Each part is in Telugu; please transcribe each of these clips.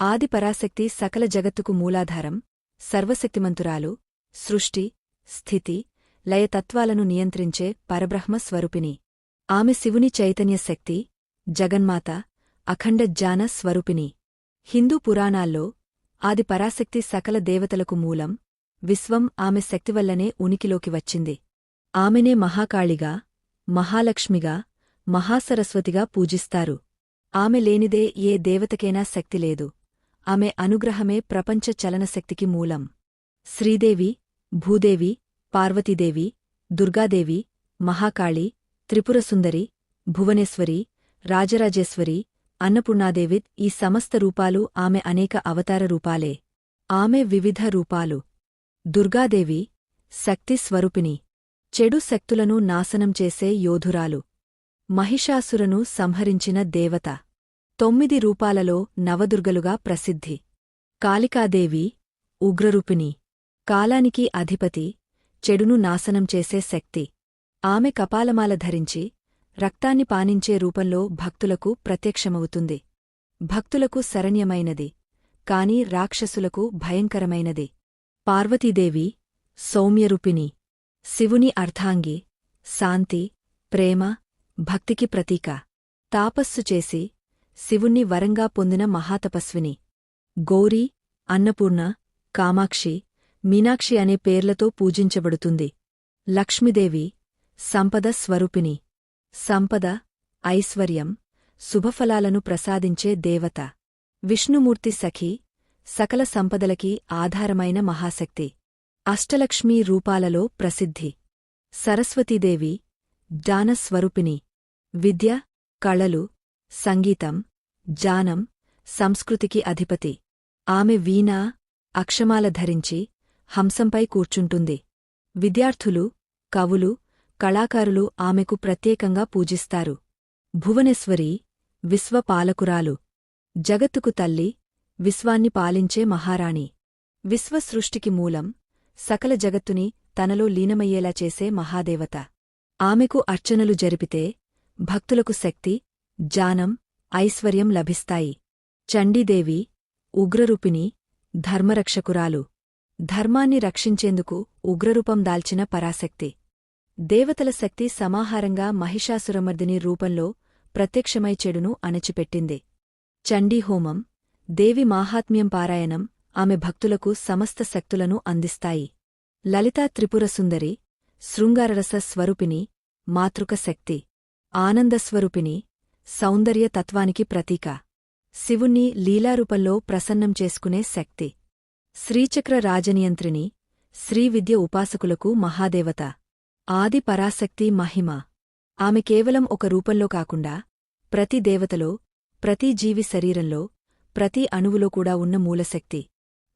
ఆది పరాశక్తి సకల జగత్తుకు మూలాధారం సర్వశక్తిమంతురాలు సృష్టి స్థితి లయతత్వాలను నియంత్రించే పరబ్రహ్మ స్వరూపిణి. ఆమె శివుని చైతన్య శక్తి జగన్మాత అఖండ జ్ఞాన స్వరూపిణి. హిందూ పురాణాల్లో ఆది పరాశక్తి సకల దేవతలకు మూలం విశ్వం ఆమె శక్తివల్లనే ఉనికిలోకి వచ్చింది. ఆమెనే మహాకాళిగా మహాలక్ష్మిగా మహాసరస్వతిగా పూజిస్తారు. ఆమె లేనిదే ఏ దేవతకైనా శక్తి లేదు. ఆమె అనుగ్రహమే ప్రపంచ చలనశక్తికి మూలం. శ్రీదేవి భూదేవి పార్వతీదేవి దుర్గాదేవి మహాకాళి త్రిపురసుందరి భువనేశ్వరి రాజరాజేశ్వరి అన్నపూర్ణాదేవి ఈ సమస్త రూపాలు ఆమె అనేక అవతార రూపాలే. ఆమె వివిధ రూపాలు. దుర్గాదేవి శక్తి స్వరూపిణి. చెడు శక్తులను నాశనం చేసే యోధురాలు. మహిషాసురను సంహరించిన దేవత. తొమ్మిది రూపాలలో నవదుర్గలుగా ప్రసిద్ధి. కాళికాదేవి ఉగ్రరూపిణి కాలానికి అధిపతి చెడును నాశనం చేసే శక్తి. ఆమె కపాలమాల ధరించి రక్తాన్ని పానించే రూపంలో భక్తులకు ప్రత్యక్షమవుతుంది. భక్తులకు శరణ్యమైనది కాని రాక్షసులకు భయంకరమైనది. పార్వతీదేవి సౌమ్యరూపిణి శివుని అర్ధాంగి శాంతి ప్రేమ భక్తికి ప్రతీక. తాపస్సు చేసి శివుణ్ణి వరంగా పొందిన మహాతపస్విని. గౌరీ అన్నపూర్ణ కామాక్షి మీనాక్షి అనే పేర్లతో పూజించబడుతుంది. లక్ష్మీదేవి సంపద స్వరూపిణి. సంపద ఐశ్వర్యం శుభఫలాలను ప్రసాదించే దేవత. విష్ణుమూర్తి సఖి సకల సంపదలకి ఆధారమైన మహాశక్తి. అష్టలక్ష్మీ రూపాలలో ప్రసిద్ధి. సరస్వతీదేవి జ్ఞానస్వరూపిణి విద్య కళలు సంగీతం జానం సంస్కృతికి అధిపతి. ఆమె వీణా అక్షమాల ధరించి హంసంపై కూర్చుంటుంది. విద్యార్థులు కవులు కళాకారులు ఆమెకు ప్రత్యేకంగా పూజిస్తారు. భువనేశ్వరి విశ్వపాలకురాలు. జగత్తుకు తల్లి విశ్వాన్ని పాలించే మహారాణి. విశ్వసృష్టికి మూలం సకల జగత్తుని తనలో లీనమయ్యేలా చేసే మహాదేవత. ఆమెకు అర్చనలు జరిపితే భక్తులకు శక్తి జానం ఐశ్వర్యం లభిస్తాయి. చండీదేవి ఉగ్రరూపిణి ధర్మరక్షకురాలు. ధర్మాన్ని రక్షించేందుకు ఉగ్రరూపం దాల్చిన పరాశక్తి. దేవతల శక్తి సమాహారంగా మహిషాసురమర్దిని రూపంలో ప్రత్యక్షమై చెడును అణచిపెట్టింది. చండీహోమం దేవి మాహాత్మ్యం పారాయణం ఆమె భక్తులకు సమస్త శక్తులను అందిస్తాయి. లలితా త్రిపురసుందరి శృంగారరస స్వరూపిణి మాతృక శక్తి. ఆనందస్వరూపిణి సౌందర్య తత్వానికి ప్రతీక. శివుణ్ణి లీలారూపంలో ప్రసన్నం చేసుకునే శక్తి. శ్రీచక్ర రాజనియంత్రిని శ్రీవిద్య ఉపాసకులకు మహాదేవత. ఆది పరాశక్తి మహిమ. ఆమె కేవలం ఒక రూపంలో కాకుండా ప్రతి దేవతలో ప్రతి జీవి శరీరంలో ప్రతి అణువులో కూడా ఉన్న మూలశక్తి.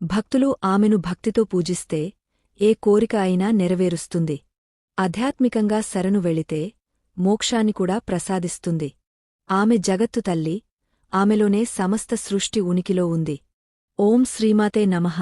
భక్తులు ఆమెను భక్తితో పూజిస్తే ఏ కోరిక అయినా నెరవేరుస్తుంది. ఆధ్యాత్మికంగా శరణు వెళితే మోక్షాన్ని కూడా ప్రసాదిస్తుంది. ఆమె జగత్తు తల్లి ఆమెలోనే సమస్త సృష్టి ఉనికిలో ఉంది. ఓం శ్రీమాతే నమః.